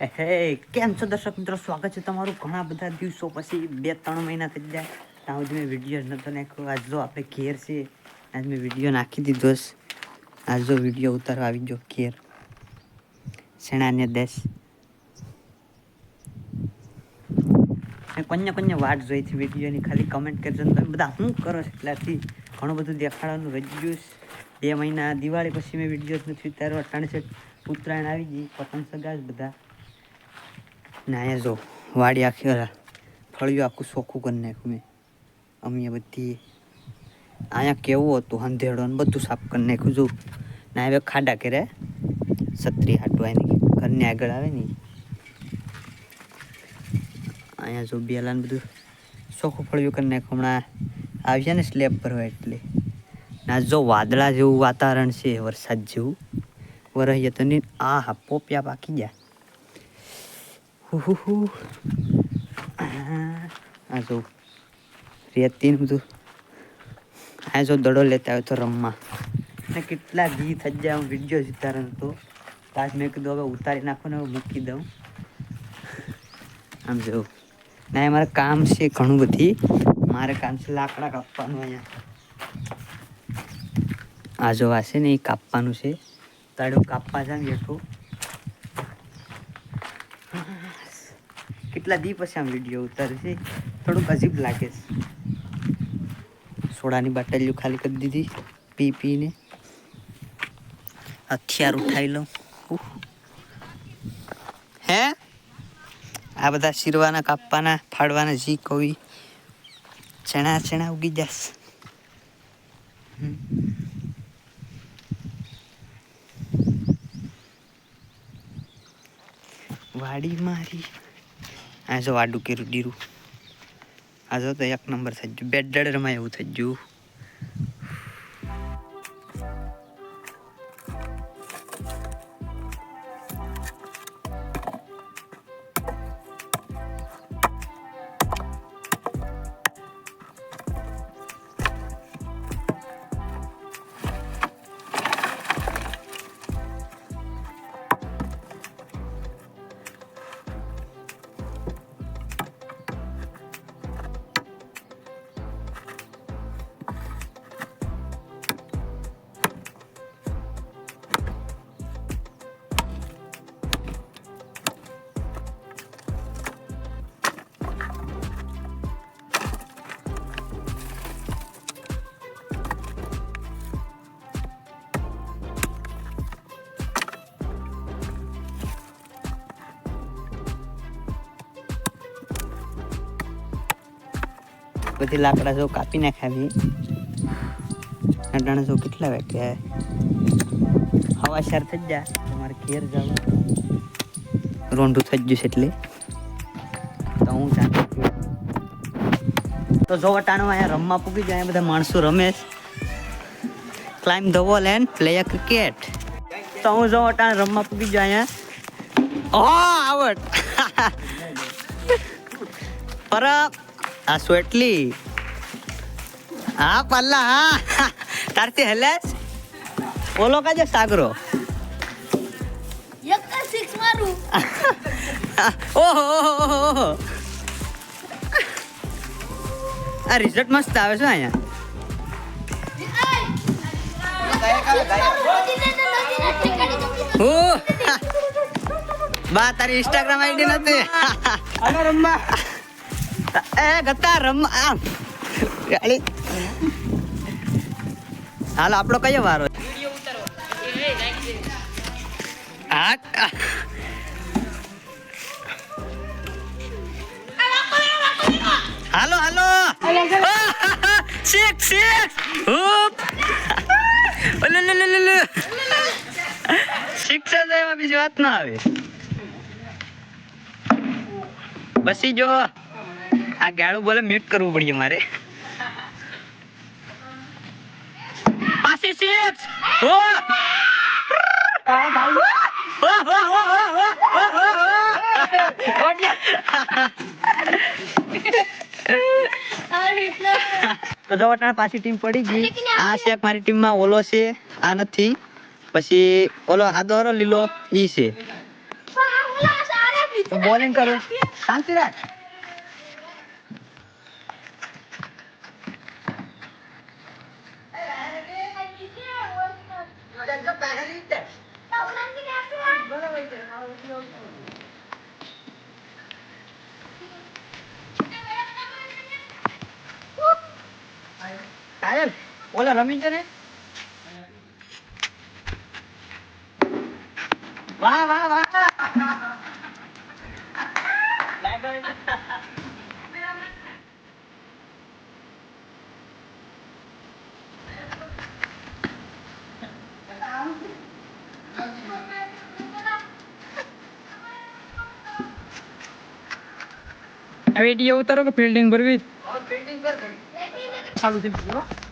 હે કેમ છો દર્શક મિત્રો? સ્વાગત છે તમારું ઘણા બધા દિવસો પછી બે ત્રણ મહિના થઈ ગયા. ત્યાં સુધી મેં વીડિયો નહોતો નાખ્યો. આજ જો આપણે ઘેર છે. આજ મેં વીડિયો નાખી દીધો છે. આજ જો વીડિયો ઉતારવા આવી ગયો ઘેર. શેણાને દેશ. મેં કોઈને કોઈને વાટ જોઈ છે વિડીયોની ખાલી કમેન્ટ કરજો તમે બધા શું કરો છો એટલાથી? ઘણું બધું દેખાડવાનું રહી ગયું બે મહિના દિવાળી પછી મેં વીડિયો નથી ઉતાર્યો અટાણે છે ઉત્તરાયણ આવી ગઈ. પતંગ સગા જ બધા. ને અહીંયા જો વાડી આખી ફળિયું આખું ચોખ્ખું કરી નાખ્યું મેં. અમે બધી અહીંયા કેવું હતું અંધેડો ને બધું સાફ કરી નાખ્યું, જો. ને, હવે ખાડા કરે છત્રી હાટવા એની ઘરની આગળ આવે ને. અહીંયા જો બેલા ને બધું ચોખ્ખું ફળિયું કરી નાખ્યું, હમણાં આવશે ને સ્લેબ ભરવા એટલે. ના, જો વાદળા જેવું વાતાવરણ છે, વરસાદ જેવું. વરહીએ તો નહીં આ હા પોપિયા પાકી ગયા. હુહુહુ. આ આ જો રેતી બધું. આ જો દડો લેતા આવ્યો તો રમવા. ને કેટલા ઘી થઈ જાય હું વીડિયો ઉતારણ તો. તાજ મેં કીધું હવે ઉતારી નાખો ને મૂકી દઉં. આમ જો. ના મારે કામ છે ઘણું બધી. મારે કામ છે લાકડા કાપવાનું અહીંયા. આ જો આ છે ને એ કાપવાનું છે. તાળું કાપવા છે ને બેઠું કેટલા દી પછી આમ વીડિયો ઉતારે છે. થોડુંક અજીબ લાગે છે. સોડાની બાટલીઓ ખાલી કરી દીધી, પી પીને. હથિયાર ઉઠાવી લઉં. હે? આ બધા શીરવાના, કાપવાના, ફાડવાના જી કવી ચણા ચણા ઉગી જશે. વાડી મારી. આ જો આડું કેરું ડીરું. આ જો તો એક નંબર થઈ ગયું. બેડ રમાય એવું થઈ ગયું. બધી લાકડા જો કાપી નાખાવી અટાણે જો કેટલા વાગ્યા હવા શાર થઈ જાય તમારે ઘેર જવું રોંઢું થઈ ગયું છે એટલે. તો હું જાણું તો જો અટાણું અહીંયા રમવા પૂગી જાય બધા માણસો રમે climb the wall and play a cricket તો હું જો અટાણે રમવા પૂગી જાય અહીંયા. ઓ આવડ. પર આ સ્વેટલી. હા પલ્લા હા. તારથી હેલેસ ઓલો કાજે સાગરો. એક સિક્સ મારું. ઓહો. આ રિઝલ્ટ મસ્ત આવે છે અહીંયા. બા તારી ઇન્સ્ટાગ્રામ આઈડી નથી. એ ગતા રમ આમ હાલ આપણો કયો વારો હા હાલો હાલો સિક્સ સિક્સ હુપ ઓલે લે લે લે સિક્સ જ બીજી વાત ના આવે બસી જો આ ગાળું બોલે મ્યુટ કરવું પડ્યું મારે. પાછી સિક્સ ઓ તો જો પાછી ટીમ પડી ગઈ. આ છે મારી ટીમમાં ઓલો છે આ નથી. પછી ઓલો આદોરો લીલો ઈ છે. બોલિંગ કરો. શાંતિ રાખ. ઓલા રમી છે ને વાહ વાહ વાહ વીડિયો ઉતારો કે ફિલ્ડિંગ ભરવી ચાલુ થઈ ગયું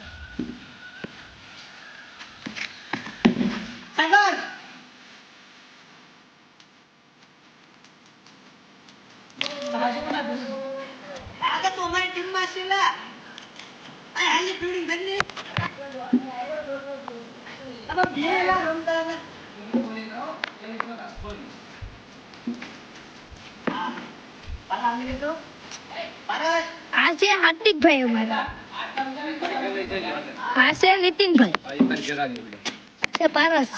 આગળ તો અમારી ટીમમાં છે લા આ હાલી ફિલ્ડિંગ ભરી હવે બે રમતા હતા આ છે હાર્દિકભાઈ અમારા આ છે નીતિનભાઈ છે પારસ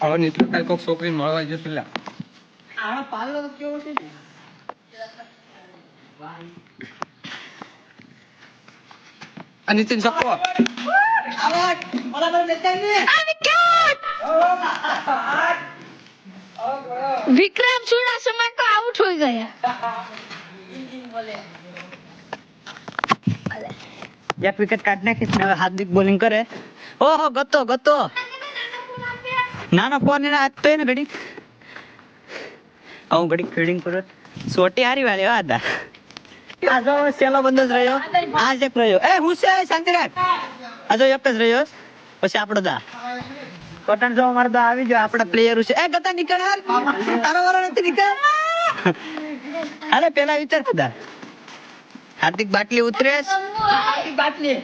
હવે નીચે કાંઈ કોક છોકરીને મળવા જશે પેલા આનો પાલો કેવો છે ને? આ નીતિન સપો આવટ, બરાબર બેસાડ ને. વિક્રમ ચુડાસમા તો આઉટ હોઈ ગયા એક વિકેટ કાઢ નાખીશ ને હવે હાર્દિક બોલિંગ કરે ઓહો ગતો ગતો નાનો ફોન એના હાથ તો એને ઘડી હું ઘડી ફિલ્ડિંગ કરો સોટી હારી વાળી હા હતા આ જો સેલો બંધ જ રહ્યો? આ જ એક રહ્યો. એ, હું છે શાંતિ રાખ આજો, એક જ રહ્યો. પછી આપણો દા. કોટન જો અમારો દા આવી ગયો, આપણા પ્લેયર છે. એ, ગતા નીકળ, હાલ. તારો વારો નથી નીકળ. અરે, પેલા વિચાર હતા હાર્દિક બાટલી ઉતરે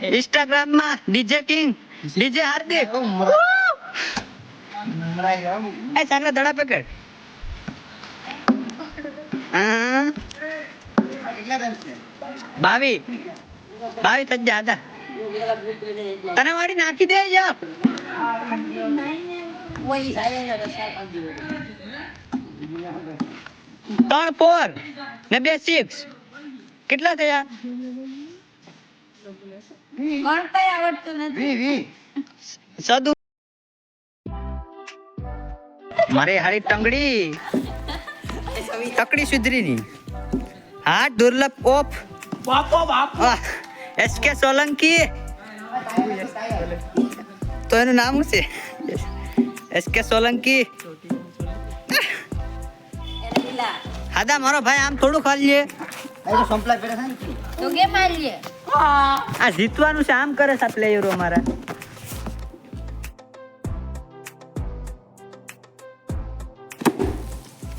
ઇન્સ્ટાગ્રામમાં ડીજે કિંગ, ડીજે હાર્દિક. એ સાંગલા દડા પકડ. હા. બાવી. બાવી તજ્જા હતા તને વાળી નાખી દે યાર ત્રણ ફોર ને બે સિક્સ કેટલા થયા? સદુ મારે હારી ટંગડી. તકડી સુધરીની. હા દુર્લભ ઓફ. વાહ એસકે સોલંકી. તો એનું નામ શું છે? એસકે સોલંકી. હાદા મારો ભાઈ આમ થોડું ખાલી તો? કેમ આ જીતવાનું છે આમ કરે છે આ પ્લેયરો અમારા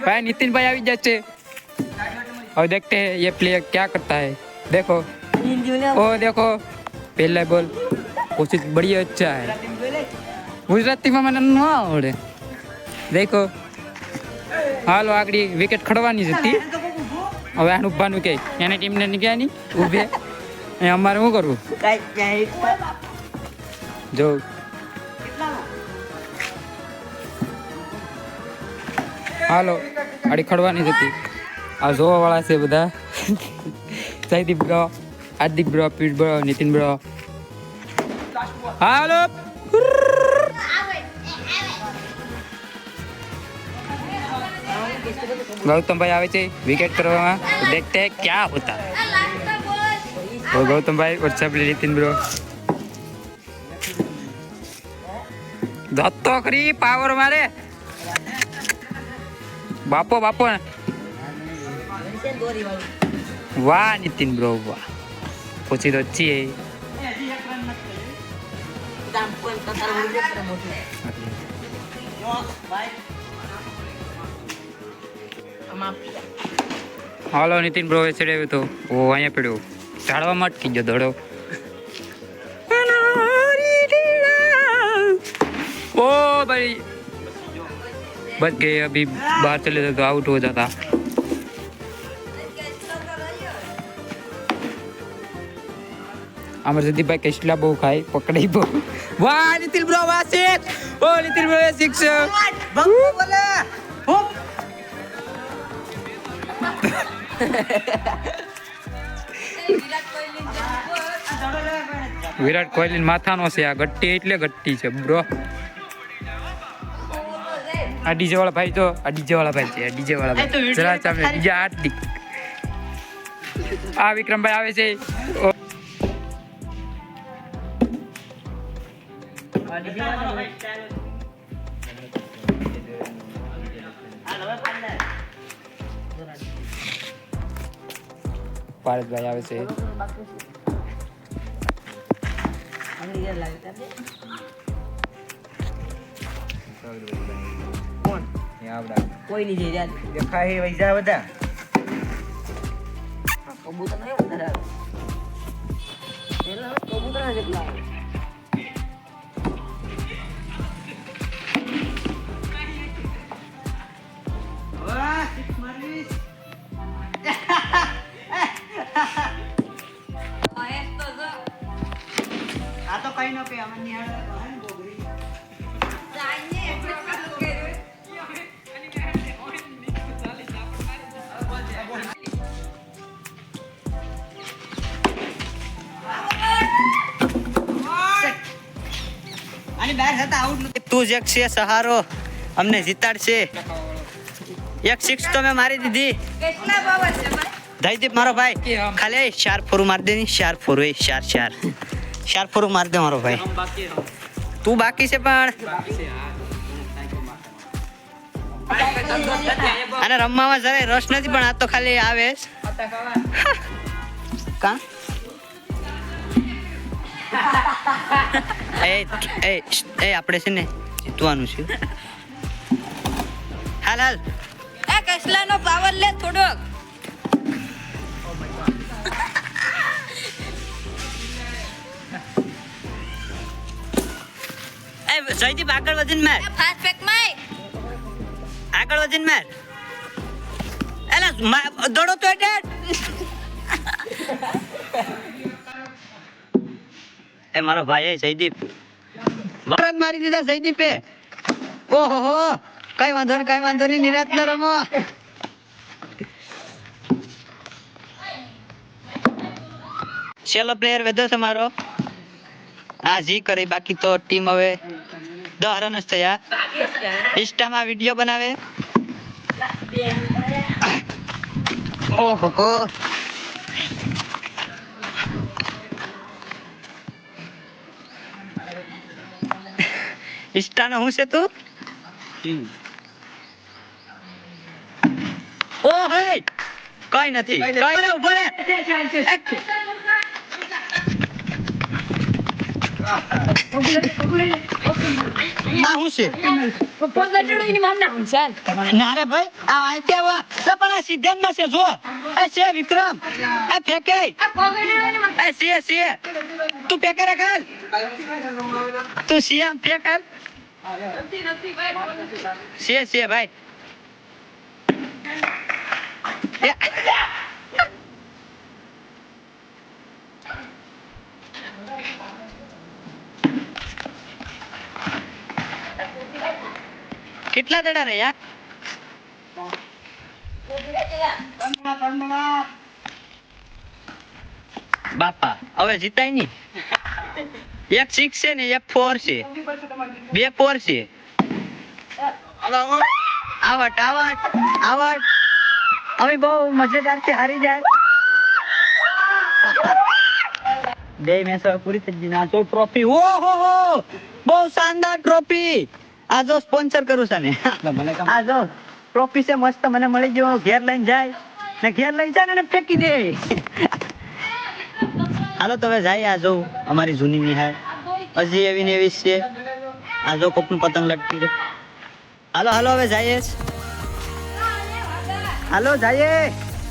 भाई नितिन भाई આવી જશે और देखते हैं ये प्लेयर क्या करता है देखो ओ देखो पहला बॉल कोशिश बड़ी अच्छा है ગુજરાતીમાં મને ન આવડે દેખો હાલો આગળ વિકેટ ખડવાની જ હતી હવે આનું ઉભાનું કે એની ટીમને નીકળ્યા નહીં ઊભે એ અમારે શું કરવું જો હાલો, આડી ખડવાની હતી. આ જોવાવાળા છે બધા. Jaydeep bro, Hardik bro Pete bro, Nitin bro. હાલો. ગૌતમભાઈ આવે છે વિકેટ કરવામાં. દેખતે ક્યાં હોતા? હૈ ઓ Gautambhai what's up Nitin bro. ધત્તો કરી પાવર મારે. બાપો બાપો. વાહ નીતિન બ્રો વાહ. પછી તો છીએ. હાલો નીતિન બ્રો એ ચડાવ્યો તો. ઓ અહીંયા પડ્યો. ચાડવા મટકી ગયો દોડો. ઓ ભાઈ. बच गए अभी बाहर चले जाते तो आउट हो जाता अमर भाई केसला बहू खाई पकड़ी बहू वाह नितिन ब्रो वाह सिक्स ओ नितिन ब्रो सिक्स બંકો બોલે હુપ. વિરાટ કોહલી માથાનો છે આ ગટ્ટી એટલે ગટ્ટી છે બ્રો આ ડીજે વાળા ભાઈ તો આ ડીજે વાળા ભાઈ છે આ ડીજે વાળા ભાઈ. જરા ચાલે બીજા આઠ દી આ વિક્રમભાઈ આવે છે. પારસભાઈ આવે છે. કોઈ નહીં જઈ રહ્યા દેખાય એ વૈજા બધા. કબૂતર નહીં વધારે પેલા કબૂતર જેટલા આ તો કઈ ન પે અમને નિહાળે તો હે ને ગોગરી. આની બહાર હતા આઉટ તું જ એક છે સહારો. અમને જીતાડશે એક સિક્સ તો મેં મારી દીધી. જયદીપ મારો ભાઈ. ખાલી ચાર ફોરું મારી દે ચાર ફોરું એ ચાર ચાર. ચાર ફોરું મારી દે મારો ભાઈ. તું બાકી છે પણ. અને રમવામાં જરાય રસ નથી પણ આ તો ખાલી આવે. કા? એ એ એ આપણે છે ને જીતવાનું છે. હાલ હાલ. કસલાનો પાવર લે થોડોક. એ જયદીપ આગળ વધીને માર. ફાસ્ટ પેક માય આગળ વધીને માર. એલા દોડો તો એટલે એ મારો ભાઈ જયદીપ. વરદ મારી દીધા જયદીપે. ઓહો કઈ વાંધો નહીં, કઈ વાંધો નહીં, નિરાત ન રમો. છેલ્લો પ્લેયર વધ્યો છે મારો. હા જી કરી, બાકી તો ટીમ હવે દસ રન જ થયા ઇન્સ્ટામાં વીડિયો બનાવે. ઓહો ઇન્સ્ટાનો શું છે તું? ઓ હે! કઈ નથી. કઈ ઊભો રે. આ શું છે ના રે ભાઈ આ આ કે વા તો પણ આ સિદ્ધાંતમાં છે જો આ છે વિક્રમ આ ફેંકે આ છે છે તું ફેંકે રે કાલ તું સીએમ ફેંક કાલ છે છે ભાઈ એ, કેટલા દડા રહ્યા બાપા હવે જીતાય નહીં એક સિક્સ છે ને એક ફોર છે. બે ફોર છે. આવટ આવટ આવટ હવે બહુ મજેદાર છે હારી જાય. બે મેચ પૂરી થઈ ગઈ. નાચો ટ્રોફી ઓ હો હો બહુ શાનદાર ટ્રોફી આ જો સ્પોન્સર કરું છે ને. આ જો ટ્રોફી છે મસ્ત. મને મળી ગયો. ઘેર લઈને જાય. ને ઘેર લઈને જાય ને ફેંકી દે. હાલો તમે જાય આ જો અમારી જૂની નિહાળ હજી એવી ને એવી છે. આ જો કોકનું પતંગ લટકી છે હાલો હાલો, હવે જઈએ હાલો, જઈએ.